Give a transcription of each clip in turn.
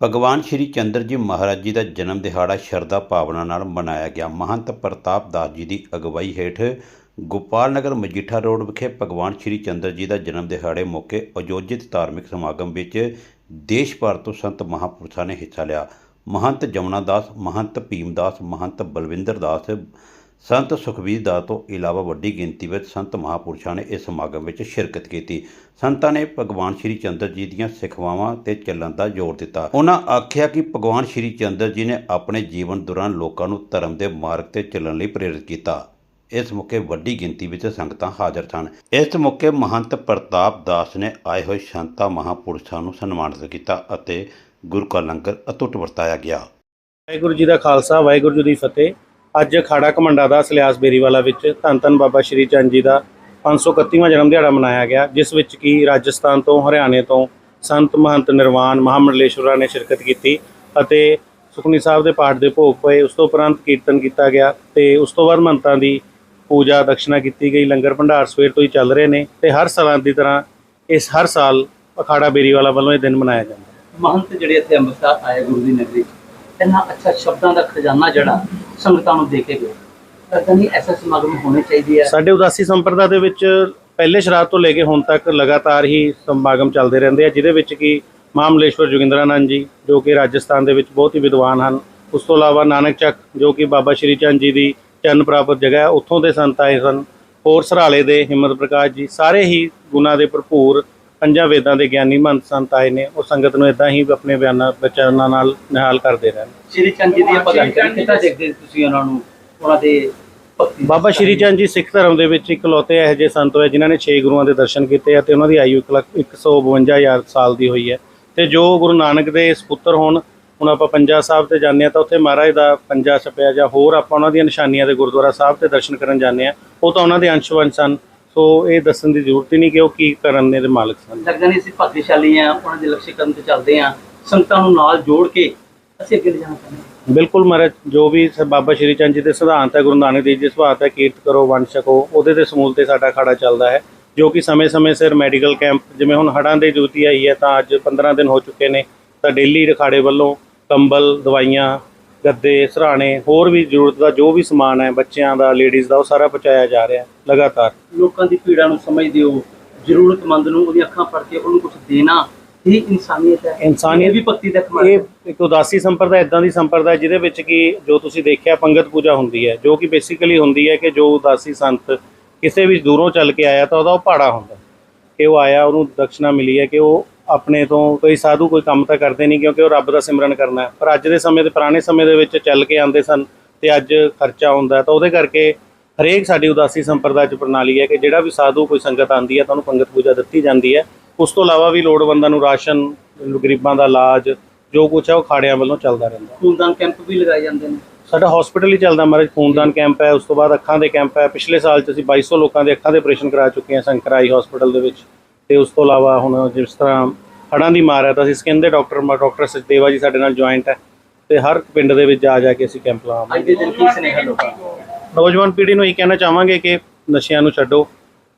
ਭਗਵਾਨ ਸ਼੍ਰੀ ਚੰਦਰ ਜੀ ਮਹਾਰਾਜ ਜੀ ਦਾ ਜਨਮ ਦਿਹਾੜਾ ਸ਼ਰਧਾ ਭਾਵਨਾ ਨਾਲ ਮਨਾਇਆ ਗਿਆ। ਮਹੰਤ ਪ੍ਰਤਾਪ ਦਾਸ ਜੀ ਦੀ ਅਗਵਾਈ ਹੇਠ ਗੋਪਾਲ ਨਗਰ ਮਜੀਠਾ ਰੋਡ ਵਿਖੇ ਭਗਵਾਨ ਸ਼੍ਰੀ ਚੰਦਰ ਜੀ ਦਾ ਜਨਮ ਦਿਹਾੜੇ ਮੌਕੇ ਆਯੋਜਿਤ ਧਾਰਮਿਕ ਸਮਾਗਮ ਵਿੱਚ ਦੇਸ਼ ਭਰ ਤੋਂ ਸੰਤ ਮਹਾਂਪੁਰਸ਼ਾਂ ਨੇ ਹਿੱਸਾ ਲਿਆ। ਮਹੰਤ ਜਮਨਾ ਦਾਸ, ਮਹੰਤ ਭੀਮ ਦਾਸ, ਮਹੰਤ ਬਲਵਿੰਦਰ ਦਾਸ ਸੰਤ ਸੁਖਬੀਰ ਦਾਸ ਤੋਂ ਇਲਾਵਾ ਵੱਡੀ ਗਿਣਤੀ ਵਿੱਚ ਸੰਤ ਮਹਾਂਪੁਰਸ਼ਾਂ ਨੇ ਇਸ ਸਮਾਗਮ ਵਿੱਚ ਸ਼ਿਰਕਤ ਕੀਤੀ। ਸੰਤਾਂ ਨੇ ਭਗਵਾਨ ਸ਼੍ਰੀ ਚੰਦਰ ਜੀ ਦੀਆਂ ਸਿਖਵਾਵਾਂ ਤੇ ਚੱਲਣ ਦਾ ਜ਼ੋਰ ਦਿੱਤਾ। ਉਹਨਾਂ ਆਖਿਆ ਕਿ ਭਗਵਾਨ ਸ਼੍ਰੀ ਚੰਦਰ ਜੀ ਨੇ ਆਪਣੇ ਜੀਵਨ ਦੌਰਾਨ ਲੋਕਾਂ ਨੂੰ ਧਰਮ ਦੇ ਮਾਰਗ ਤੇ ਚੱਲਣ ਲਈ ਪ੍ਰੇਰਿਤ ਕੀਤਾ। ਇਸ ਮੌਕੇ ਵੱਡੀ ਗਿਣਤੀ ਵਿੱਚ ਸੰਗਤਾਂ ਹਾਜ਼ਰ ਸਨ। ਇਸ ਮੌਕੇ ਮਹੰਤ ਪ੍ਰਤਾਪ ਦਾਸ ਨੇ ਆਏ ਹੋਏ ਸੰਤਾਂ ਮਹਾਂਪੁਰਸ਼ਾਂ ਨੂੰ ਸਨਮਾਨਿਤ ਕੀਤਾ ਅਤੇ ਗੁਰੂ ਕਾ ਲੰਗਰ ਅਤੁੱਟ ਵਰਤਾਇਆ ਗਿਆ। ਵਾਹਿਗੁਰੂ ਜੀ ਦਾ ਖਾਲਸਾ, ਵਾਹਿਗੁਰੂ ਜੀ ਦੀ ਫਤਿਹ। ਅੱਜ ਅਖਾੜਾ ਕਮੰਡਾ ਦਾ ਸਲਿਆਸ ਬੇਰੀਵਾਲਾ ਵਿੱਚ ਧੰਨ ਧੰਨ ਬਾਬਾ ਸ਼੍ਰੀ ਚੰਦ ਜੀ ਦਾ 531ਵਾਂ ਜਨਮ ਦਿਹਾੜਾ ਮਨਾਇਆ ਗਿਆ ਜਿਸ ਵਿੱਚ ਕੀ ਰਾਜਸਥਾਨ ਤੋਂ ਹਰਿਆਣੇ ਤੋਂ ਸੰਤ ਮਹੰਤ ਨਿਰਵਾਨ ਮਹਾਮੰਡਲੇਸ਼ਵਰਾਂ ਨੇ ਸ਼ਿਰਕਤ ਕੀਤੀ ਅਤੇ ਸੁਖਨੀ ਸਾਹਿਬ ਦੇ ਪਾਠ ਦੇ ਭੋਗ ਪਏ। ਉਸ ਤੋਂ ਉਪਰੰਤ ਕੀਰਤਨ ਕੀਤਾ ਗਿਆ ਤੇ ਉਸ ਤੋਂ ਬਾਅਦ ਮਹੰਤਾਂ ਦੀ ਪੂਜਾ ਦਕਸ਼ਨਾ ਕੀਤੀ ਗਈ। ਲੰਗਰ ਭੰਡਾਰ ਸਵੇਰ ਤੋਂ ਹੀ ਚੱਲ ਰਹੇ ਨੇ ਤੇ ਹਰ ਸਾਲਾਂ ਦੀ ਤਰ੍ਹਾਂ ਇਸ ਹਰ ਸਾਲ ਅਖਾੜਾ ਬੇਰੀਵਾਲਾ ਵੱਲੋਂ ਇਹ ਦਿਨ ਮਨਾਇਆ ਜਾਂਦਾ ਹੈ। ਮਹੰਤ ਜਿਹੜੇ ਇੱਥੇ ਅੰਮ੍ਰਿਤਸਰ ਆਏ ਗੁਰੂ ਦੀ ਨਗਰੀ 'ਚ, ਅੱਛਾ ਸ਼ਬਦਾਂ ਦਾ ਖਜ਼ਾਨਾ ਜਿਹੜਾ ਸੰਗਤਾਂ ਨੂੰ ਦੇ ਕੇ ਗਏ। ਤਾਂ ਨਹੀਂ ਐਸਾ ਸਮਾਗਮ ਹੋਣੇ ਚਾਹੀਦੇ ਆ। ਸਾਡੇ ਉਦਾਸੀ ਸੰਪਰਦਾ ਦੇ ਵਿੱਚ ਪਹਿਲੇ ਸ਼ਰਾਬ ਤੋਂ ਲੈ ਕੇ ਹੁਣ ਤੱਕ ਲਗਾਤਾਰ ਹੀ ਸਮਾਗਮ ਚੱਲਦੇ ਰਹਿੰਦੇ ਆ, ਜਿਹਦੇ ਵਿੱਚ ਕਿ ਮਹਾਮਲੇਸ਼ਵਰ ਜੋਗਿੰਦਰਾਨੰਦ ਜੀ, ਜੋ ਕਿ ਰਾਜਸਥਾਨ ਦੇ ਵਿੱਚ ਬਹੁਤ ਹੀ ਵਿਦਵਾਨ ਹਨ। ਉਸ ਤੋਂ ਇਲਾਵਾ ਨਾਨਕ ਚੱਕ, ਜੋ ਕਿ ਬਾਬਾ ਸ਼੍ਰੀ ਚੰਦ ਜੀ ਦੀ ਚਰਨ ਪ੍ਰਾਪਤ ਜਗ੍ਹਾ ਹੈ, ਉੱਥੋਂ ਦੇ ਸੰਤ ਆਏ ਸਨ। ਹੋਰ ਸਰਾਲੇ ਦੇ ਹਿੰਮਤ ਪ੍ਰਕਾਸ਼ ਜੀ, ਸਾਰੇ ਹੀ ਗੁਣਾ ਦੇ ਭਰਪੂਰ ਪੰਜਾਂ ਵੇਦਾਂ ਦੇ ਗਿਆਨੀ ਮਹੰਤ ਸੰਤ ਆਏ ਨੇ ਉਹ ਸੰਗਤ ਨੂੰ ਇਦਾਂ ਹੀ ਆਪਣੇ ਬਿਆਨਾਂ ਬਚਨਾਂ ਨਾਲ ਨਿਹਾਲ ਕਰਦੇ ਰਹਿਣ। ਸ਼੍ਰੀ ਚੰਦ ਜੀ ਦੀ ਆਪਾਂ ਗੱਲ ਕਰੀਏ ਕਿੱਦਾਂ ਦੇਖਦੇ ਤੁਸੀਂ ਉਹਨਾਂ ਨੂੰ ਉਹਨਾਂ ਦੇ ਬਾਬਾ ਸ਼੍ਰੀ ਚੰਦ ਜੀ ਸਿੱਖ ਧਰਮ ਦੇ ਵਿੱਚ ਇਕਲੌਤੇ ਇਹੋ ਜਿਹੇ ਸੰਤ ਹੋਏ ਜਿਨ੍ਹਾਂ ਨੇ 6 ਗੁਰੂਆਂ ਦੇ ਦਰਸ਼ਨ ਕੀਤੇ ਆ ਤੇ ਉਹਨਾਂ ਦੀ ਆਯੂ 1 ਲੱਖ 152 ਸਾਲ ਦੀ ਹੋਈ ਹੈ। ਤੇ ਜੋ ਗੁਰੂ ਨਾਨਕ ਦੇ ਸੁਪੁੱਤਰ ਹੋਣ ਹੁਣ ਆਪਾਂ ਪੰਜਾ ਸਾਹਿਬ ਤੇ ਜਾਂਦੇ ਆ ਤਾਂ ਉੱਥੇ ਮਹਾਰਾਜ ਦਾ ਪੰਜਾ ਛਪਿਆ ਜਾਂ ਹੋਰ ਆਪਾਂ ਉਹਨਾਂ ਦੀਆਂ ਨਿਸ਼ਾਨੀਆਂ ਦੇ ਗੁਰਦੁਆਰਾ ਸਾਹਿਬ ਤੇ ਦਰਸ਼ਨ ਕਰਨ ਜਾਂਦੇ ਆ ਉਹ ਤਾਂ ਉਹਨਾਂ ਦੇ ਅੰਸ਼ਵੰਸ਼ ਸਨ। ਸੋ ਇਹ ਦੱਸਣ ਦੀ ਜ਼ਰੂਰਤ ਹੀ ਨਹੀਂ ਕਿ ਉਹ ਕੀ ਕਰਨ ਦੇ ਮਾਲਕ ਸਨ। ਲੱਗਦਾ ਨਹੀਂ ਅਸੀਂ ਭਾਗਸ਼ਾਲੀ ਆ ਉਹਨਾਂ ਦੇ ਲਕਸ਼ੇ ਕਦਮ ਤੇ ਚੱਲਦੇ ਆ ਸੰਗਤਾਂ ਨੂੰ ਨਾਲ ਜੋੜ ਕੇ ਅਸੀਂ ਅੱਗੇ ਲਿਜਾਣਾ ਚਾਹੁੰਦੇ ਹਾਂ। ਬਿਲਕੁਲ ਮਹਾਰਾਜ ਜੋ ਵੀ ਬਾਬਾ ਸ਼੍ਰੀ ਚੰਦ ਜੀ ਦੇ ਸਿਧਾਂਤ ਹੈ ਗੁਰੂ ਨਾਨਕ ਦੇਵ ਜੀ ਦੇ ਸਿਧਾਂਤ ਹੈ ਕੀਰਤ ਕਰੋ ਵੰਡ ਛਕੋ ਉਹਦੇ ਤੇ ਸਮੂਲ ਤੇ ਸਾਡਾ ਖਾੜਾ ਚੱਲਦਾ ਹੈ ਜੋ ਕਿ ਸਮੇਂ-ਸਮੇਂ ਸਿਰ ਮੈਡੀਕਲ ਕੈਂਪ ਜਿਵੇਂ ਹੁਣ ਹੜ੍ਹਾਂ ਦੇ ਜੁਤੀ ਆਈ ਹੈ ਤਾਂ ਅੱਜ 15 ਦਿਨ ਹੋ ਚੁੱਕੇ ਨੇ ਤਾਂ ਡੇਲੀ ਰਖਾੜੇ ਵੱਲੋਂ ਕੰਬਲ ਦਵਾਈਆਂ ਗੱਦੇ ਸਰਾਣੇ ਹੋਰ ਵੀ ਜ਼ਰੂਰਤ ਦਾ ਜੋ ਵੀ ਸਮਾਨ ਹੈ ਬੱਚਿਆਂ ਦਾ ਲੇਡੀਜ਼ ਦਾ ਉਹ ਸਾਰਾ ਪਹੁੰਚਾਇਆ ਜਾ ਰਿਹਾ ਹੈ ਲਗਾਤਾਰ। ਲੋਕਾਂ ਦੀ ਪੀੜਾ ਨੂੰ ਸਮਝਦੇ ਹੋ ਜ਼ਰੂਰਤਮੰਦ ਨੂੰ ਉਹਦੀਆਂ ਅੱਖਾਂ ਫੜ ਕੇ ਉਹਨੂੰ ਕੁਝ ਦੇਣਾ ਇਹ ਇਨਸਾਨੀਅਤ ਹੈ। ਇਨਸਾਨੀਅਤ- ਵੀ ਭਗਤੀ ਦਾ ਕਮਾਲ ਇਹ ਇੱਕ ਉਦਾਸੀ ਸੰਪਰਦਾ ਇਦਾਂ ਦੀ ਸੰਪਰਦਾ ਹੈ ਜਿਹਦੇ ਵਿੱਚ ਕਿ ਜੋ ਤੁਸੀਂ ਦੇਖਿਆ ਪੰਗਤ ਪੂਜਾ ਹੁੰਦੀ ਹੈ ਜੋ ਕਿ ਬੇਸਿਕਲੀ ਹੁੰਦੀ ਹੈ ਕਿ ਜੋ ਉਦਾਸੀ ਸੰਤ ਕਿਸੇ ਵੀ ਦੂਰੋਂ ਚੱਲ ਕੇ ਆਇਆ ਤਾਂ ਉਹਦਾ ਉਹ ਭਾੜਾ ਹੁੰਦਾ ਕਿ ਉਹ ਆਇਆ ਉਹਨੂੰ ਦਕਸ਼ਨਾ ਮਿਲੀ ਹੈ ਕਿ ਉਹ ਆਪਣੇ ਤੋਂ ਕੋਈ ਸਾਧੂ ਕੋਈ ਕੰਮ ਤਾਂ ਕਰਦੇ ਨਹੀਂ ਕਿਉਂਕਿ ਉਹ ਰੱਬ ਦਾ ਸਿਮਰਨ ਕਰਨਾ ਹੈ। ਪਰ ਅੱਜ ਦੇ ਸਮੇਂ ਦੇ ਪੁਰਾਣੇ ਸਮੇਂ ਦੇ ਵਿੱਚ ਚੱਲ ਕੇ ਆਉਂਦੇ ਸਨ ਤੇ ਅੱਜ ਖਰਚਾ ਹੁੰਦਾ ਤਾਂ ਉਹਦੇ ਕਰਕੇ ਹਰੇਕ ਸਾਡੀ ਉਦਾਸੀ ਸੰਪਰਦਾ ਚ ਪ੍ਰਣਾਲੀ ਹੈ ਕਿ ਜਿਹੜਾ ਵੀ ਸਾਧੂ ਕੋਈ ਸੰਗਤ ਆਂਦੀ ਹੈ ਤਾਂ ਉਹਨੂੰ ਪੰਗਤ ਪੂਜਾ ਦਿੱਤੀ ਜਾਂਦੀ ਹੈ। ਉਸ ਤੋਂ ਇਲਾਵਾ ਵੀ ਲੋੜਵੰਦਾਂ ਨੂੰ ਰਾਸ਼ਨ ਗਰੀਬਾਂ ਦਾ ਇਲਾਜ ਜੋ ਕੁਛ ਹੈ ਉਹ ਖਾੜਿਆਂ ਵੱਲੋਂ ਚੱਲਦਾ ਰਹਿੰਦਾ ਖੂਨਦਾਨ ਕੈਂਪ ਵੀ ਲਗਾਏ ਜਾਂਦੇ ਨੇ। ਸਾਡਾ ਹਸਪੀਟਲ ਹੀ ਚੱਲਦਾ ਮਹਾਰਾਜ ਖੂਨਦਾਨ ਕੈਂਪ ਹੈ ਉਸ ਤੋਂ ਬਾਅਦ ਅੱਖਾਂ ਦੇ ਕੈਂਪ ਹੈ। ਪਿਛਲੇ ਸਾਲ ਚ ਅਸੀਂ 2200 ਲੋਕਾਂ ਦੇ ਅੱਖਾਂ ਦੇ ਆਪਰੇਸ਼ਨ ਕਰਾ ਚੁੱਕੇ ਹਾਂ ਸੰਕਰਾਈ ਹਸਪੀਟਲ ਦੇ ਵਿੱਚ। ਤੇ ਉਸ ਤੋਂ ਇਲਾਵਾ ਹੁਣ ਜਿਸ ਤਰ੍ਹਾਂ ਹੜ੍ਹਾਂ ਦੀ ਮਾਰ ਹੈ ਤਾਂ ਅਸੀਂ ਸਕਿਨ ਦੇ ਡਾਕਟਰ ਡਾਕਟਰ ਸਚਦੇਵਾ ਜੀ ਸਾਡੇ ਨਾਲ ਜੁਆਇੰਟ ਹੈ ਤੇ ਹਰ ਪਿੰਡ ਦੇ ਵਿੱਚ ਜਾ ਜਾ ਕੇ ਅਸੀਂ ਕੈਂਪ ਲਾਵਾਂਗੇ। ਅੱਜ ਦੇ ਦਿਨ ਕੀ ਸੁਨੇਹਾ ਲੋਕਾਂ ਨੌਜਵਾਨ ਪੀੜ੍ਹੀ ਨੂੰ ਇਹ ਕਹਿਣਾ ਚਾਹਾਂਗੇ ਕਿ ਨਸ਼ਿਆਂ ਨੂੰ ਛੱਡੋ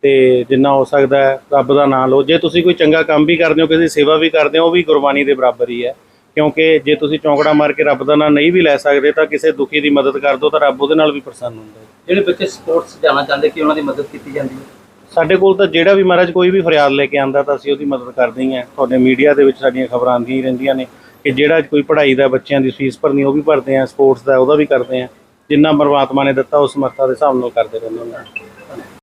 ਤੇ ਜਿੰਨਾ ਹੋ ਸਕਦਾ ਹੈ ਰੱਬ ਦਾ ਨਾਮ ਲਓ। ਜੇ ਤੁਸੀਂ ਕੋਈ ਚੰਗਾ ਕੰਮ ਵੀ ਕਰਦੇ ਹੋ ਕਿਸੇ ਦੀ ਸੇਵਾ ਵੀ ਕਰਦੇ ਹੋ ਉਹ ਵੀ ਗੁਰਬਾਣੀ ਦੇ ਬਰਾਬਰ ਹੀ ਹੈ। ਕਿਉਂਕਿ ਜੇ ਤੁਸੀਂ ਚੌਂਕੜਾ ਮਾਰ ਕੇ ਰੱਬ ਦਾ ਨਾਮ ਨਹੀਂ ਵੀ ਲੈ ਸਕਦੇ ਤਾਂ ਕਿਸੇ ਦੁਖੀ ਦੀ ਮਦਦ ਕਰ ਦਿਓ ਤਾਂ ਰੱਬ ਉਹਦੇ ਨਾਲ ਵੀ ਪ੍ਰਸੰਨ ਹੁੰਦਾ ਹੈ। ਜਿਹੜੇ ਬੱਚੇ ਸਪੋਰਟਸ ਜਾਣਾ ਚਾਹੁੰਦੇ ਕਿ ਉਹਨਾਂ ਦੀ ਮਦਦ ਕੀਤੀ ਜਾਂਦੀ ਹੈ? ਸਾਡੇ ਕੋਲ ਤਾਂ ਜਿਹੜਾ ਵੀ ਮਹਾਰਾਜ ਕੋਈ ਵੀ ਫਰਿਆਦ ਲੈ ਕੇ ਆਂਦਾ ਤਾਂ ਅਸੀਂ ਉਹਦੀ ਮਦਦ ਕਰਦੇ ਹੀ ਹਾਂ। ਤੁਹਾਡੇ ਮੀਡੀਆ ਦੇ ਵਿੱਚ ਸਾਡੀਆਂ ਖਬਰਾਂ ਆਉਂਦੀਆਂ ਹੀ ਰਹਿੰਦੀਆਂ ਨੇ ਕਿ ਜਿਹੜਾ ਕੋਈ ਪੜ੍ਹਾਈ ਦਾ ਬੱਚਿਆਂ ਦੀ ਫੀਸ ਭਰਨੀ ਉਹ ਵੀ ਭਰਦੇ ਆ, ਸਪੋਰਟਸ ਦਾ ਉਹਦਾ ਵੀ ਕਰਦੇ ਆ। ਜਿੰਨਾ ਪਰਮਾਤਮਾ ਨੇ ਦਿੱਤਾ ਉਸ ਸਮਰੱਥਾ ਦੇ ਹਿਸਾਬ ਨਾਲ ਕਰਦੇ ਰਹਿੰਦੇ ਹਾਂ